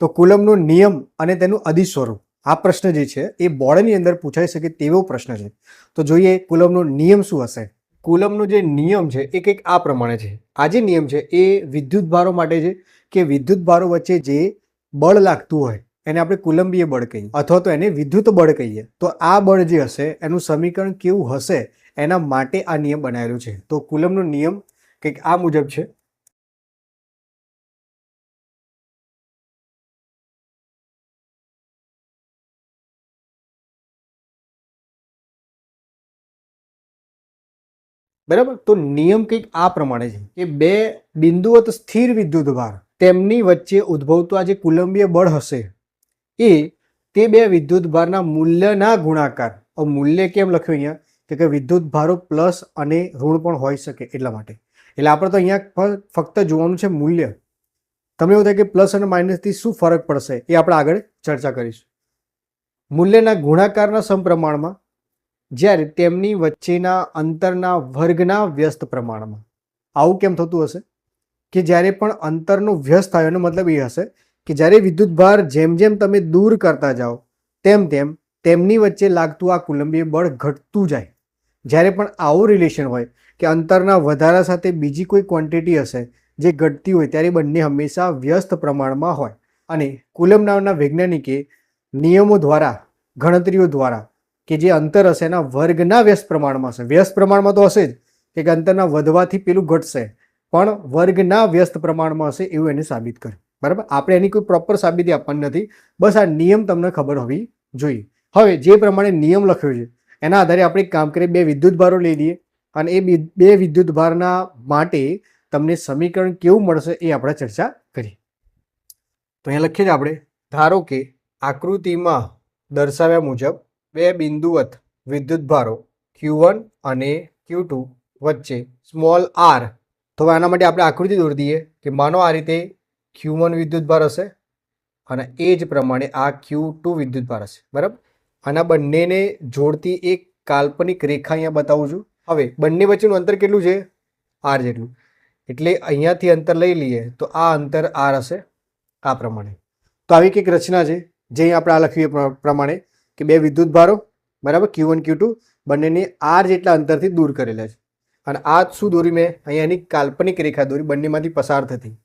તો કુલમનો નિયમ અને તેનું અધિસ્વરૂપ. આ પ્રશ્ન જે છે, એ બોર્ડની અંદર પૂછાઈ શકે તેવો પ્રશ્ન છે. તો જોઈએ કુલમનો નિયમ શું હશે? કુલમનો જે નિયમ છે, એ કંઈક આ પ્રમાણે છે. આ જે નિયમ છે, એ વિદ્યુત ભારો માટે છે કે વિદ્યુત ભારો વચ્ચે જે બળ લાગતું હોય, એને આપણે કુલંબીય બળ કહીએ, અથવા તો એને વિદ્યુત બળ કહીએ. તો આ બળ જે હશે, એનું સમીકરણ કેવું હશે, એના માટે આ નિયમ બનાવેલું છે. તો કુલમનો નિયમ કંઈક આ મુજબ છે. બરાબર? તો નિયમ કંઈક આ પ્રમાણે છે કે બે બિંદુવત સ્થિર વિદ્યુત ભાર તેમની વચ્ચે ઉદ્ભવતું આ જે કુલંબીય બળ હશે, એ તે બે વિદ્યુત ભારના મૂલ્યના ગુણાકાર. મૂલ્ય કેમ લખ્યું અહીંયા? કે વિદ્યુત ભારો પ્લસ અને ઋણ પણ હોઈ શકે એટલા માટે. એટલે આપણે તો અહીંયા ફક્ત જોવાનું છે મૂલ્ય. તમને એવું થાય કે પ્લસ અને માઇનસથી શું ફરક પડશે એ આપણે આગળ ચર્ચા કરીશું. મૂલ્યના ગુણાકારના સમપ્રમાણમાં જ્યારે તેમની વચ્ચેના અંતરના વર્ગના વ્યસ્ત પ્રમાણમાં. આવું કેમ થતું હશે? કે જ્યારે પણ અંતરનો વ્યસ્ત થાય, એનો મતલબ એ હશે કે જ્યારે વિદ્યુત ભાર જેમ જેમ તમે દૂર કરતા જાઓ, તેમ તેમ તેમની વચ્ચે લાગતું આ કુલંબીય બળ ઘટતું જાય. જ્યારે પણ આવું રિલેશન હોય કે અંતરના વધારા સાથે બીજી કોઈ ક્વોન્ટિટી હશે જે ઘટતી હોય, ત્યારે બંને હંમેશા વ્યસ્ત પ્રમાણમાં હોય. અને કુલમ નામના વૈજ્ઞાનિકે નિયમો દ્વારા, ગણતરીઓ દ્વારા કે જે અંતર હશે એના વર્ગના વ્યસ્ત પ્રમાણમાં હશે. વ્યસ્ત પ્રમાણમાં તો હશે જ કે અંતરના વધવાથી પેલું ઘટશે. પણ વર્ગના વ્યસ્ત પ્રમાણમાં હશે એવું એને સાબિત કરે. બરાબર? આપણે એની કોઈ પ્રોપર સાબિતી આપવાની નથી. બસ આ નિયમ તમને ખબર હોવી જોઈએ. હવે જે પ્રમાણે નિયમ લખ્યો છે, એના આધારે આપણે કામ કરીએ, બે વિદ્યુત ભારો લઈ લઈએ અને એ બે વિદ્યુત ભારના માટે તમને સમીકરણ કેવું મળશે એ આપણે ચર્ચા કરીએ. તો અહીંયા લખીએ આપણે, ધારો કે આકૃતિમાં દર્શાવ્યા મુજબ બે બિંદુવત વિદ્યુત ભારો ક્યુ વન અને ક્યુ ટુ વચ્ચે સ્મોલ આર તો હવે આના માટે આપણે આકૃતિ દોરી દઈએ કે માનો આ રીતે ક્યુ વન વિદ્યુત ભાર હશે અને એ જ પ્રમાણે આ ક્યુ ટુ વિદ્યુત ભાર હશે. બરાબર? આના બંનેને જોડતી એક કાલ્પનિક રેખા અહીંયા બતાવું છું. હવે બંને વચ્ચેનું અંતર કેટલું છે? આર જેટલું. એટલે અહીંયાથી અંતર લઈ લઈએ તો આ અંતર આર હશે આ પ્રમાણે. તો આવી કંઈક રચના છે. જે આપણે આ લખ્યું પ્ર- પ્રમાણે. કે બે વિદ્યુત ભારો, બરાબર ક્યુ વન ક્યુ ટુ બંનેની આર જેટલા અંતરથી દૂર કરેલા છે. અને આ શું દોરી મેં? અહીંયા એની કાલ્પનિક રેખા દોરી, બંનેમાંથી પસાર થતી.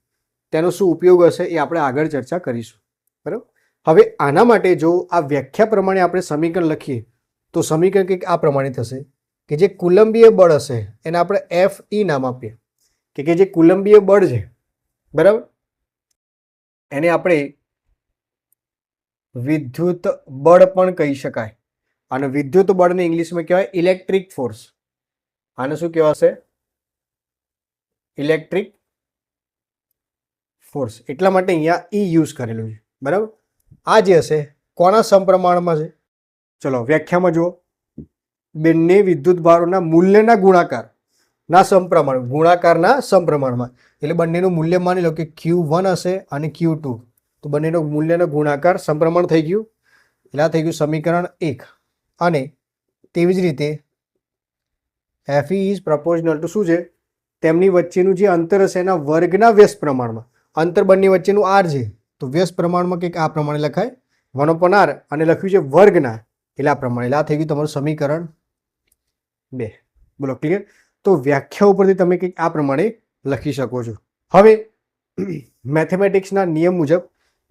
તેનો શું ઉપયોગ હશે એ આપણે આગળ ચર્ચા કરીશું. બરાબર? હવે આના માટે જો આ વ્યાખ્યા પ્રમાણે આપણે સમીકરણ લખીએ, તો સમીકરણ કંઈક આ પ્રમાણે થશે કે જે કુલંબીય બળ હશે, એને આપણે એફ ઈ નામ આપીએ. કે જે કુલંબીય બળ છે, બરાબર? એને આપણે વિદ્યુત બળ પણ કહી શકાય. અને વિદ્યુત બળને ઇંગ્લિશમાં કહેવાય ઇલેક્ટ્રિક ફોર્સ. આને શું કહેવાશે? Electric force. એટલા માટે અહીંયા ઈ યુઝ કરેલું છે. બરાબર? આ જે હશે, કોના સમપ્રમાણમાં છે? ચલો, વ્યાખ્યામાં જુઓ. બંને વિદ્યુત ભારોના મૂલ્યના ગુણાકાર. ના સમપ્રમાણ, ગુણાકારના સમપ્રમાણમાં. એટલે બંનેનું મૂલ્ય માની લો કે ક્યુ વન હશે અને ક્યુ ટુ તો બંનેનો મૂલ્યનો ગુણાકાર સમપ્રમાણ થઈ ગયું. એટલે આ થઈ ગયું સમીકરણ એક. અને તેવી જ રીતે એફઈ ઇઝ પ્રપોઝનલ ટુ શું છે? તેમની વચ્ચેનું જે અંતર હશે એના વર્ગના વ્યસ્ત પ્રમાણમાં. અંતર બંને વચ્ચેનું આર છે. તો વ્યસ્ત પ્રમાણમાં કંઈક આ પ્રમાણે લખાય. વન આર અને લખ્યું છે વર્ગના. એટલે આ પ્રમાણે. એટલે આ થઈ ગયું તમારું સમીકરણ બે. બોલો ક્લિયર તો વ્યાખ્યા ઉપરથી તમે કંઈક આ પ્રમાણે લખી શકો છો. હવે મેથેમેટિક્સના નિયમ મુજબ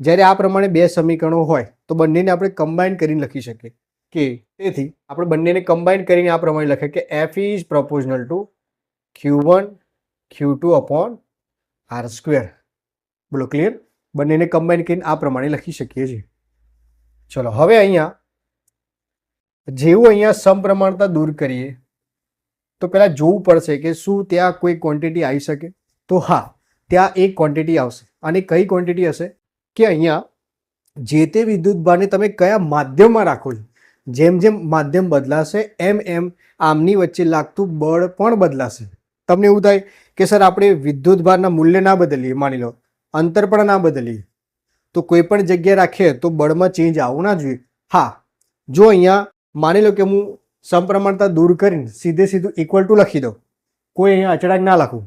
જ્યારે આ પ્રમાણે બે સમીકરણો હોય, તો બંનેને આપણે કમ્બાઈન કરીને લખી શકીએ. કે તેથી આપણે બંનેને કમ્બાઈન કરીને આ પ્રમાણે લખીએ કે F is proportional to Q one Q two upon R square બોલો ક્લિયર બંનેને કમ્બાઈન કરીને આ પ્રમાણે લખી શકીએ છીએ. ચલો, હવે અહીંયા જેવું અહીંયા સમપ્રમાણતા દૂર કરીએ, તો પહેલાં જોવું પડશે કે શું ત્યાં કોઈ ક્વોન્ટિટી આવી શકે? તો હા, ત્યાં એક ક્વોન્ટિટી આવશે. અને કઈ ક્વોન્ટિટી હશે? કે અહીંયા જે તે વિદ્યુત ભારને તમે કયા માધ્યમમાં રાખો છો? જેમ જેમ માધ્યમ બદલાશે, એમ એમ આમની વચ્ચે લાગતું બળ પણ બદલાશે. તમને એવું થાય કે સર, આપણે વિદ્યુત ભારના મૂલ્ય ના બદલીએ, માની લો, અંતર પણ ના બદલીએ, તો કોઈ પણ જગ્યાએ રાખીએ તો બળમાં ચેન્જ આવવું ના જોઈએ. હા, જો અહીંયા માની લો કે હું સમપ્રમાણતા દૂર કરીને સીધે સીધું ઇક્વલ ટુ લખી દઉં, કોઈ અહીંયા અચળાંક ના લખું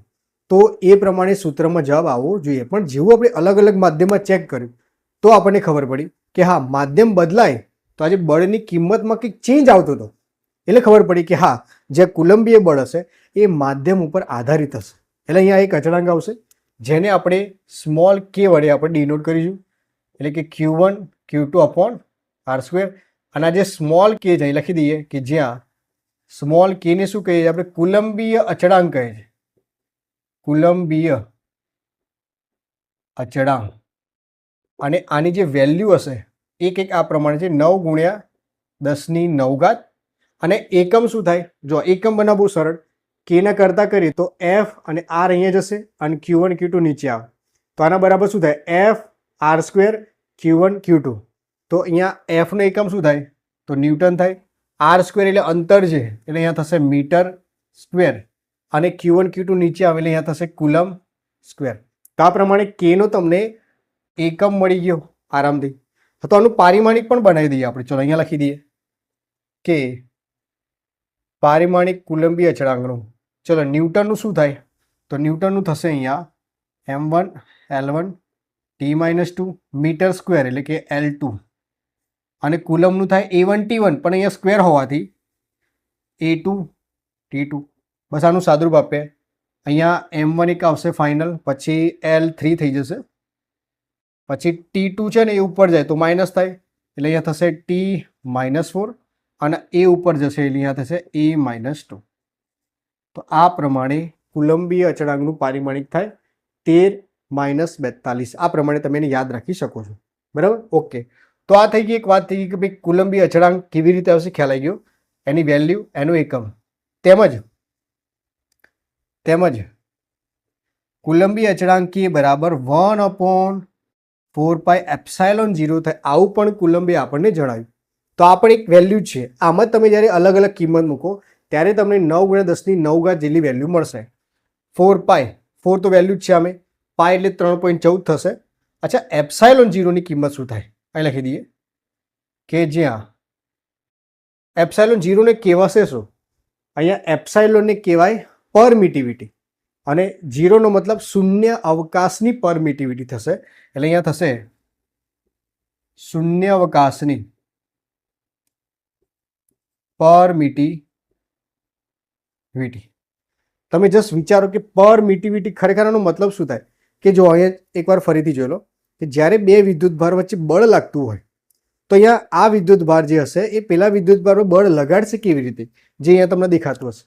તો એ પ્રમાણે સૂત્રમાં જવાબ આવવો જોઈએ. પણ જેવું આપણે અલગ અલગ માધ્યમમાં ચેક કર્યું, તો આપણને ખબર પડી કે હા, માધ્યમ બદલાય તો આજે બળની કિંમતમાં કંઈક ચેન્જ આવતો હતો. એટલે ખબર પડી કે હા, જે કુલંબીય બળ હશે, એ માધ્યમ ઉપર આધારિત હશે. એટલે અહીંયા એક અચળાંક આવશે, જેને આપણે સ્મોલ કે વડે આપણે ડિનોટ કરીશું. એટલે કે Q one Q two upon R square અને આ જે સ્મોલ કે છે અહીં લખી દઈએ કે જ્યાં સ્મોલ કેને શું કહીએ? છીએ આપણે કુલંબીય અચળાંક કહે છે કુલંબીય અચળાંક અને આની જે વેલ્યુ હશે એક એક આ પ્રમાણે છે નવ ગુણ્યા દસની નવઘાત. અને એકમ શું થાય? જો એકમ બનાવ બહુ સરળ કેના કરતાં કરીએ તો એફ અને આર અહીંયા જશે અને ક્યુ વન ક્યુ ટુ નીચે આવે. તો આના બરાબર શું થાય? F R square Q one Q two તો અહીંયા એફનો એકમ શું થાય? તો ન્યૂટન થાય. આર સ્ક્વેર એટલે અંતર છે એટલે અહીંયા થશે મીટર સ્ક્વેર અને ક્યુ વન ક્યુ ટુ નીચે આવે અહીંયા થશે કુલમ સ્ક્વેર તો આ પ્રમાણે કેનો તમને એકમ મળી ગયો આરામથી. તો આનું પારિમાણિક પણ બનાવી દઈએ આપણે. ચલો અહીંયા લખી દઈએ. કે પારિમાણિક કુલંબી અચળાંકનું. ચલો ન્યૂટનનું શું થાય? તો ન્યૂટનનું થશે અહીંયા M one L one T minus two metre square એટલે કે એલ ટુ અને કુલમનું થાય એ વન ટી વન પણ અહીંયા સ્ક્વેર હોવાથી એ ટુ ટી ટુ બસ આનું સાદુરૂપ આપીએ. અહીંયા એમ વન એક આવશે ફાઇનલ પછી એલ થ્રી થઈ જશે. પછી ટી ટુ છે ને એ ઉપર જાય તો માઇનસ થાય. એટલે અહીંયા થશે ટી માઇનસ ફોર અને એ ઉપર જશે એટલે અહીંયા થશે એ માઇનસ ટુ તો આ પ્રમાણે કુલંબીય અચળાંકનું પારિમાણિક થાય તેર માઇનસ બેતાલીસ. આ પ્રમાણે તમે એને યાદ રાખી શકો છો. બરાબર? ઓકે તો આ થઈ ગઈ એક વાત થઈ ગઈ કે ભાઈ કુલંબી અચળાંક કેવી રીતે આવશે? ખ્યાલ આવી ગયો. એની વેલ્યુ એનો એકમ. તેમજ તેમજ કુલંબી અચળાંકી બરાબર one upon four pi epsilon zero થાય, આવું પણ કુલંબી આપણને જણાવ્યું. તો આ પણ એક વેલ્યુ છે. આમાં તમે જ્યારે અલગ અલગ કિંમત મૂકો, ત્યારે તમને નવ ગુણ્યા દસની નવ ઘાત જેટલી વેલ્યુ મળશે. ફોર પાય ફોર તો વેલ્યુ જ છે અમે પાય એટલે ત્રણ પોઈન્ટ ચૌદ થશે. અચ્છા એપ્સાયલોન ઝીરોની કિંમત શું થાય? અહીં લખી દઈએ. કે જ્યાં એપ્સાયલોન ઝીરોને કહેવાશે શું? અહીંયા એપ્સાયલોનને કહેવાય પરમિટિવિટી અને ઝીરોનો મતલબ શૂન્ય અવકાશની પરમિટિવિટી થશે. એટલે અહીંયા થશે શૂન્ય અવકાશની પરમિટિવિટી તમે જસ્ટ વિચારો કે પરમિટિવિટી ખરેખર આનો મતલબ શું થાય? કે જો અહીંયા એકવાર ફરીથી જોઈ લો, કે જ્યારે બે વિદ્યુત ભાર વચ્ચે બળ લાગતું હોય, તો અહીંયા આ વિદ્યુત ભાર જે હશે, એ પેલા વિદ્યુત ભાર પર બળ લગાડશે કેવી રીતે? જે અહીંયા તમને દેખાતું હશે.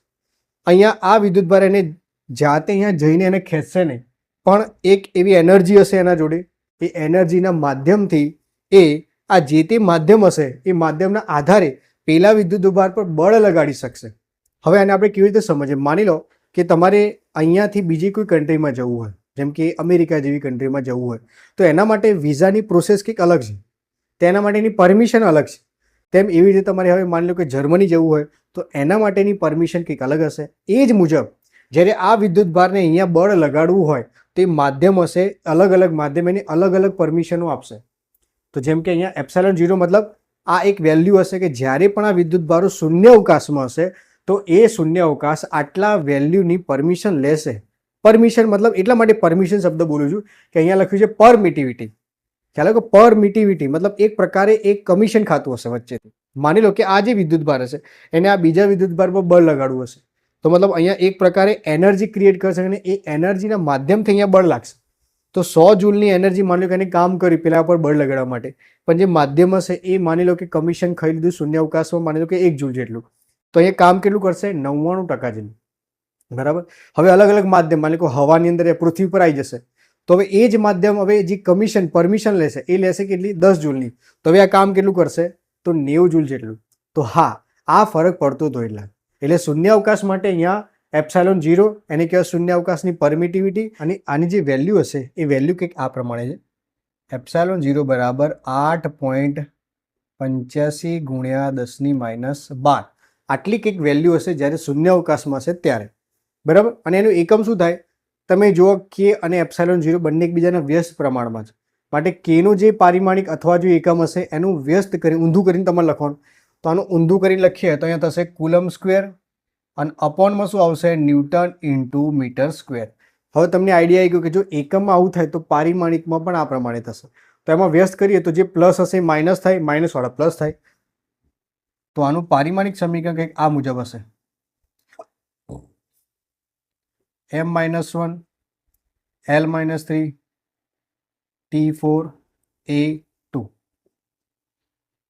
અહીંયા આ વિદ્યુત ભાર એને જાતે અહીંયા જઈને એને ખેંચશે નહીં. પણ એક એવી એનર્જી હશે એના જોડે એ એનર્જીના માધ્યમથી એ આ જે તે માધ્યમ હશે, એ માધ્યમના આધારે પેલા વિદ્યુત ભાર પર બળ લગાડી શકશે. હવે આને આપણે કેવી રીતે સમજીએ? માની લો કે તમારે અહીંયાથી બીજી કોઈ કન્ટ્રીમાં જવું હોય, જેમ કે અમેરિકા જેવી કન્ટ્રીમાં જવું હોય, તો એના માટે વિઝાની પ્રોસેસ કંઈક અલગ છે. તેના માટેની પરમિશન અલગ છે. તેમ એવી રીતે તમારે હવે માની લો કે જર્મની જવું હોય, તો એના માટેની પરમિશન કંઈક અલગ હશે. એ જ મુજબ, જ્યારે આ વિદ્યુત ભારને અહીંયા બળ લગાડવું હોય, તો માધ્યમ હશે, અલગ અલગ માધ્યમ એની અલગ અલગ પરમિશનો આપશે. તો જેમ કે અહીંયા એપ્સાઇલન ઝીરો મતલબ આ એક વેલ્યુ હશે કે જ્યારે પણ આ વિદ્યુત ભારો શૂન્ય અવકાશમાં હશે, તો એ શૂન્ય અવકાશ આટલા વેલ્યુની પરમિશન લેશે. પરમિશન મતલબ એટલા માટે પરમિશન શબ્દ બોલું છું કે અહીંયા લખ્યું છે પરમિટિવિટી. ખ્યાલ કે પર પરમિટિવિટી મતલબ એક પ્રકારે એક કમિશન ખાતું હશે વચ્ચેથી. માની લો કે આ જે વિદ્યુત ભાર હશે, એને આ બીજા વિદ્યુત ભાર પર બળ લગાડવું હશે. તો મતલબ અહીંયા એક પ્રકારે એનર્જી ક્રિએટ કરશે અને એ એનર્જીના માધ્યમથી અહીંયા બળ લાગશે. તો સો જૂલની એનર્જી માની લો કે એને કામ કરી પેલા પર બળ લગાડવા માટે. પણ જે માધ્યમ હશે એ માની લો કે કમિશન ખાઈ લીધું શૂન્ય અવકાશમાં માની લો કે એક જૂલ જેટલું. તો અહીંયા કામ કેટલું કરશે? નવ્વાણું ટકા જેટલું. બરાબર? હવે અલગ અલગ માધ્યમ, માની લો હવાની અંદર એ પૃથ્વી પર આવી જશે. તો હવે એ જ માધ્યમ હવે જે કમિશન પરમિશન લેશે, એ લેશે કેટલી? દસ જૂલની. તો હવે આ કામ કેટલું કરશે? તો નેવું જૂલ જેટલું. તો હા, આ ફરક પડતો હતો એટલા. એટલે શૂન્ય અવકાશ માટે અહીંયા એપ્સાયલોન ઝીરો, એને કહેવાય શૂન્ય અવકાશની પરમિટિવિટી અને આની જે વેલ્યુ હશે, એ વેલ્યુ કંઈક આ પ્રમાણે છે. એપ્સાયલોન ઝીરો બરાબર આઠ પોઈન્ટ પંચ્યાસી ગુણ્યા દસની માઇનસ બાર. આટલી કંઈક વેલ્યુ હશે જ્યારે શૂન્ય અવકાશમાં હશે ત્યારે. બરાબર? અને એનું એકમ શું થાય? તમે જુઓ કે અને એપ્સાયલોન ઝીરો બંને એકબીજાના વ્યસ્ત પ્રમાણમાં છે. માટે કેનું જે પારિમાણિક અથવા જો એકમ હશે, એનું વ્યસ્ત કરી, ઊંધું કરીને તમારે લખવાનું. તો આનું ઊંધું કરીને લખીએ, તો અહીંયા થશે કુલમ સ્ક્વેર અને અપોનમાં શું આવશે? Newton into metre square. હવે તમને આઈડિયા આવી ગયો કે જો એકમમાં આવું થાય તો પારિમાણિકમાં પણ આ પ્રમાણે થશે. તો એમાં વ્યસ્ત કરીએ તો જે પ્લસ હશે માઇનસ થાય માઇનસવાળા પ્લસ થાય. તો આનું પારિમાણિક સમીકરણ કંઈક આ મુજબ હશે. M minus one L minus three T four A two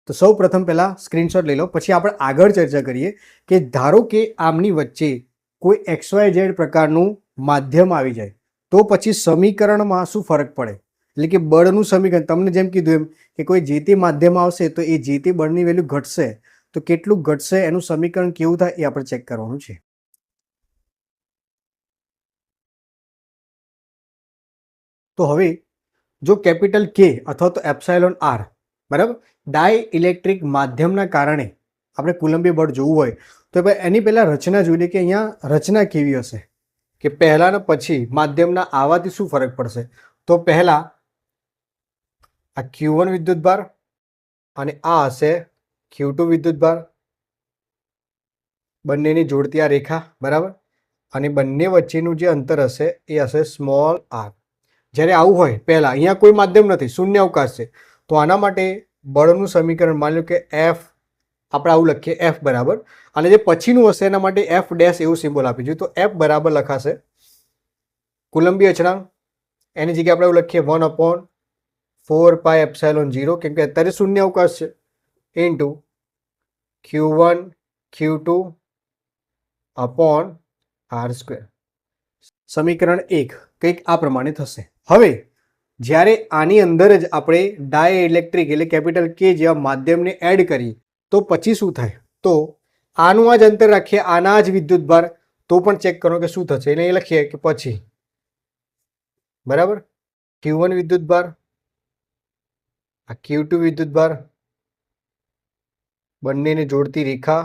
તો સૌ પ્રથમ પહેલાં સ્ક્રીનશોટ લઈ લો, પછી આપણે આગળ ચર્ચા કરીએ કે ધારો કે આમની વચ્ચે કોઈ એક્સવાય ઝેડ પ્રકારનું માધ્યમ આવી જાય, તો પછી સમીકરણમાં શું ફરક પડે? એટલે કે બળનું સમીકરણ, તમને જેમ કીધું એમ કે કોઈ જે તે માધ્યમ આવશે, તો એ જે તે બળની વેલ્યુ ઘટશે. તો કેટલું ઘટશે, એનું સમીકરણ કેવું થાય એ આપણે ચેક કરવાનું છે. તો હવે જો કેપિટલ કે અથવા તો એપ્સાયલોન આર, બરાબર? ડાય ઇલેક્ટ્રિક માધ્યમના કારણે આપણે કુલંબી બળ જોવું હોય, તો ભાઈ એની પહેલાં રચના જોઈ લઈએ કે અહીંયા રચના કેવી હશે? કે પહેલાં પછી માધ્યમના આવાથી શું ફરક પડશે? તો પહેલાં આ ક્યુ વન વિદ્યુતભાર અને આ હશે ક્યુ ટુ વિદ્યુતભાર બંનેની જોડતી આ રેખા, બરાબર? અને બંને વચ્ચેનું જે અંતર હશે એ હશે સ્મોલ આર. જ્યારે આવું હોય, પહેલાં અહીંયા કોઈ માધ્યમ નથી, શૂન્ય અવકાશ છે. તો આના માટે બળનું સમીકરણ માની લો કે એફ આપણે આવું લખીએ એફ બરાબર. અને જે પછીનું હશે એના માટે એફ ડેશ એવું સિમ્બોલ આપી જોઈએ તો એફ બરાબર લખાશે કુલંબી અચળાંક. એની જગ્યાએ આપણે એવું લખીએ one upon four pi epsilon zero કેમ કે અત્યારે શૂન્ય અવકાશ છે. Into Q one Q two upon R square સમીકરણ એક કંઈક આ પ્રમાણે થશે. હવે, જ્યારે આની અંદર જ આપણે ડાય ઇલેક્ટ્રિક એટલે કેપિટલ કે જેવા માધ્યમને એડ કરીએ, તો પછી શું થાય? તો આનું આ જ અંતર રાખીએ, આના જ વિદ્યુત ભાર, તો પણ ચેક કરો કે શું થશે. એટલે એ લખીએ કે પછી. બરાબર? ક્યુ વન વિદ્યુત ભાર, આ ક્યુ ટુ વિદ્યુત ભાર, બંનેને જોડતી રેખા,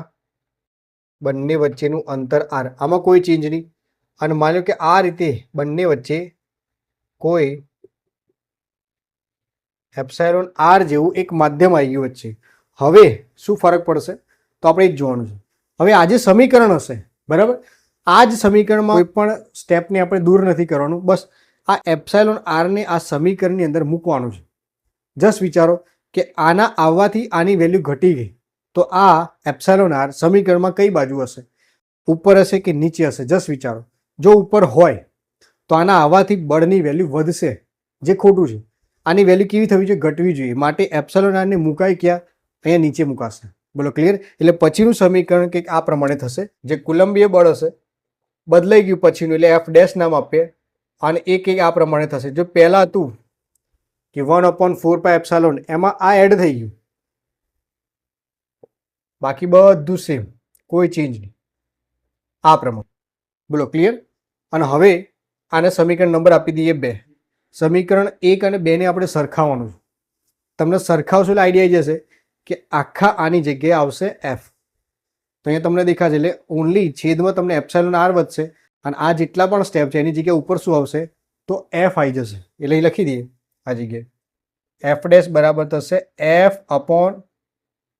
બંને વચ્ચેનું અંતર આર આમાં કોઈ ચેન્જ નહીં. અને માન્યો કે આ રીતે બંને વચ્ચે કોઈ એપ્સાયરોન આર જેવું એક માધ્યમ આવી ગયું વચ્ચે. હવે શું ફરક પડશે? તો આપણે એ જ જોવાનું છે. હવે આ જે સમીકરણ હશે, બરાબર? આ જ સમીકરણમાં કોઈ પણ સ્ટેપને આપણે દૂર નથી કરવાનું. બસ આ એપ્સાયલોન આરને આ સમીકરણની અંદર મૂકવાનું છે. જસ્ટ વિચારો કે આના આવવાથી આની વેલ્યુ ઘટી ગઈ. તો આ એપ્સાયલોન આર સમીકરણમાં કઈ બાજુ હશે? ઉપર હશે કે નીચે હશે? જસ્ટ વિચારો. જો ઉપર હોય તો આના આવવાથી બળની વેલ્યુ વધશે, જે ખોટું છે. આની વેલ્યુ કેવી થવી જોઈએ? ઘટવી જોઈએ. માટે એપ્સલોન આરને મુકાય ક્યાં? અહીંયા નીચે મુકાશે. બોલો ક્લિયર એટલે પછીનું સમીકરણ કંઈક આ પ્રમાણે થશે. જે કુલંબીય બળ હશે, બદલાઈ ગયું પછીનું, એટલે એફ ડેશ નામ આપીએ. અને એ કંઈક આ પ્રમાણે થશે. જો પહેલાં હતું કે one upon four pi epsilon એમાં આ એડ થઈ ગયું. બાકી બધું સેમ કોઈ ચેન્જ નહીં. આ પ્રમાણે. બોલો ક્લિયર અને હવે આને સમીકરણ નંબર આપી દઈએ બે. સમીકરણ એક અને બેને આપણે સરખાવવાનું તમને સરખાવશો એટલે આઈડિયા આવી જશે કે આખા આની જગ્યાએ આવશે એફ તો અહીંયા તમને દેખાશે એટલે ઓનલી છેદમાં તમને એપ્સાઇલોન આર વધશે અને આ જેટલા પણ સ્ટેપ છે, એની જગ્યાએ ઉપર શું આવશે? તો એફ આવી જશે. એટલે એ લખી દઈએ આ જગ્યાએ. એફ ડેશ બરાબર થશે એફ અપોન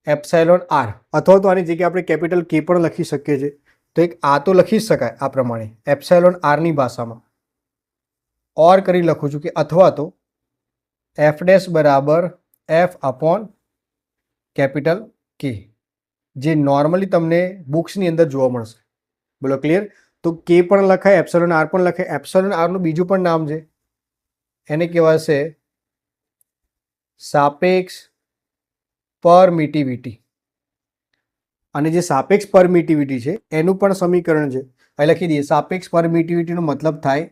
એપ્સાઇલોન આર અથવા તો આની જગ્યાએ આપણે કેપિટલ કે પણ લખી શકીએ છીએ. તો એક આ તો લખી જ શકાય આ પ્રમાણે. એપ્સાઇલોન આરની ભાષામાં. ઓર કરી લખું છું કે અથવા તો એફ ડેશ બરાબર એફ અપોન કેપિટલ કે જે નોર્મલી તમને બુક્સની અંદર જોવા મળશે. બોલો ક્લિયર તો કે પણ લખાય એપ્સલોન આર પણ લખાય. એપ્સલોન આરનું બીજું પણ નામ છે. એને કહેવાશે સાપેક્ષ પરમિટિવિટી અને જે સાપેક્ષ પરમિટિવિટી છે, એનું પણ સમીકરણ છે. અહીં લખી દઈએ, સાપેક્ષ પરમિટિવિટીનો મતલબ થાય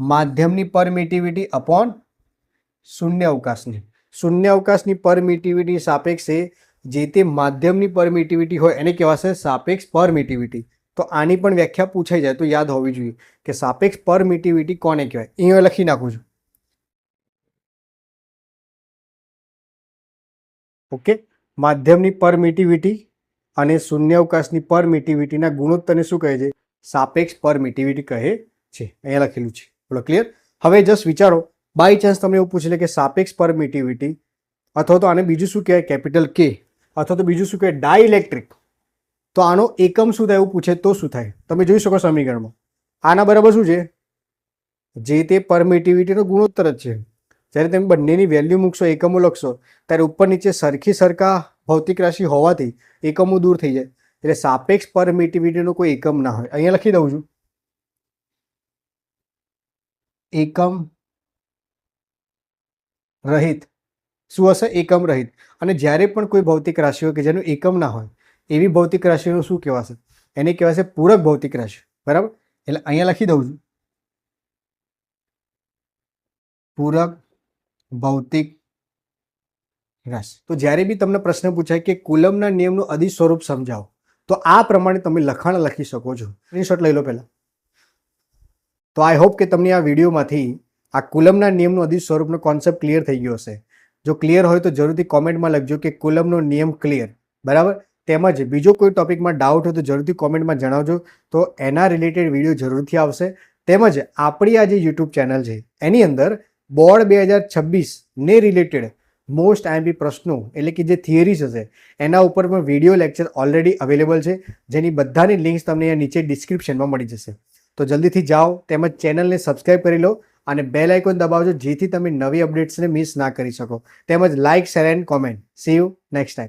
માધ્યમની પરમિટિવિટી અપોન શૂન્ય અવકાશની. શૂન્ય અવકાશની પરમિટિવિટી સાપેક્ષે જે તે માધ્યમની પરમિટિવિટી હોય એને કહેવાશે સાપેક્ષ પરમિટિવિટી. તો આની પણ વ્યાખ્યા પૂછાઈ જાય તો યાદ હોવી જોઈએ કે સાપેક્ષ પરમિટિવિટી કોને કહેવાય? અહીંયા લખી નાખું છું. ઓકે? માધ્યમની પરમિટિવિટી અને શૂન્ય અવકાશની પરમિટિવિટીના ગુણોત્તરને શું કહે છે? સાપેક્ષ પરમિટિવિટી કહે છે. અહીંયા લખેલું છે. બોલો ક્લિયર હવે જસ્ટ વિચારો બાય ચાન્સ તમને એવું પૂછી લે કે સાપેક્ષ પરમિટિવિટી અથવા તો આને બીજું શું કહેવાય? કેપિટલ કે અથવા તો બીજું શું કહેવાય? ડાયઇલેક્ટ્રિક તો આનો એકમ શું થાય એવું પૂછે તો શું થાય? તમે જોઈ શકો સમીકરણમાં. આના બરાબર શું છે? જે તે પરમિટિવિટીનો ગુણોત્તર જ છે. જ્યારે તમે બંનેની વેલ્યુ મૂકશો, એકમો લખશો, ત્યારે ઉપર નીચે સરખી સરખા ભૌતિક રાશિ હોવાથી એકમો દૂર થઈ જાય. એટલે સાપેક્ષ પરમિટિવિટીનો કોઈ એકમ ના હોય. અહીંયા લખી દઉં છું. એકમ રહિત શું હશે એકમ રહિત. અને જ્યારે પણ કોઈ ભૌતિક રાશિ હોય કે જેનું એકમ ના હોય, એવી ભૌતિક રાશિઓનું શું કહેવાશે? એને કહેવાશે પૂરક ભૌતિક રાશિ. બરાબર? એટલે અહીંયા લખી દઉં છું. પૂરક ભૌતિક રાશિ. તો જ્યારે બી તમને પ્રશ્ન પૂછાય કે કુલમના નિયમનું અધિ સ્વરૂપ સમજાવો, તો આ પ્રમાણે તમે લખાણ લખી શકો છો. સ્ક્રીનશોટ લઈ લો પહેલા. તો આઈ હોપ કે તમને આ વિડીયોમાંથી આ કુલમના નિયમનું અધિ સ્વરૂપનો કોન્સેપ્ટ ક્લિયર થઈ ગયો હશે. જો ક્લિયર હોય તો જરૂરથી કોમેન્ટમાં લખજો કે કુલમનો નિયમ ક્લિયર બરાબર? તેમજ બીજો કોઈ ટોપિકમાં ડાઉટ હોય તો જરૂરથી કોમેન્ટમાં જણાવજો. તો એના રિલેટેડ વીડિયો જરૂરથી આવશે. તેમજ આપણી આ જે યુટ્યુબ ચેનલ છે, એની અંદર બોર્ડ બે હજાર છવ્વીસને રિલેટેડ મોસ્ટ આઈએમપી પ્રશ્નો, એટલે કે જે થિયરીઝ હશે, એના ઉપર પણ વીડિયો લેક્ચર ઓલરેડી અવેલેબલ છે. જેની બધાની લિંક્સ તમને નીચે ડિસ્ક્રિપ્શનમાં મળી જશે. તો જલ્દીથી જાઓ તેમજ ચેનલને સબસ્ક્રાઇબ કરી લો અને બેલ આઇકોન દબાવજો જેથી તમે નવી અપડેટ્સને મિસ ના કરી શકો. તેમજ like, share and comment. See you next time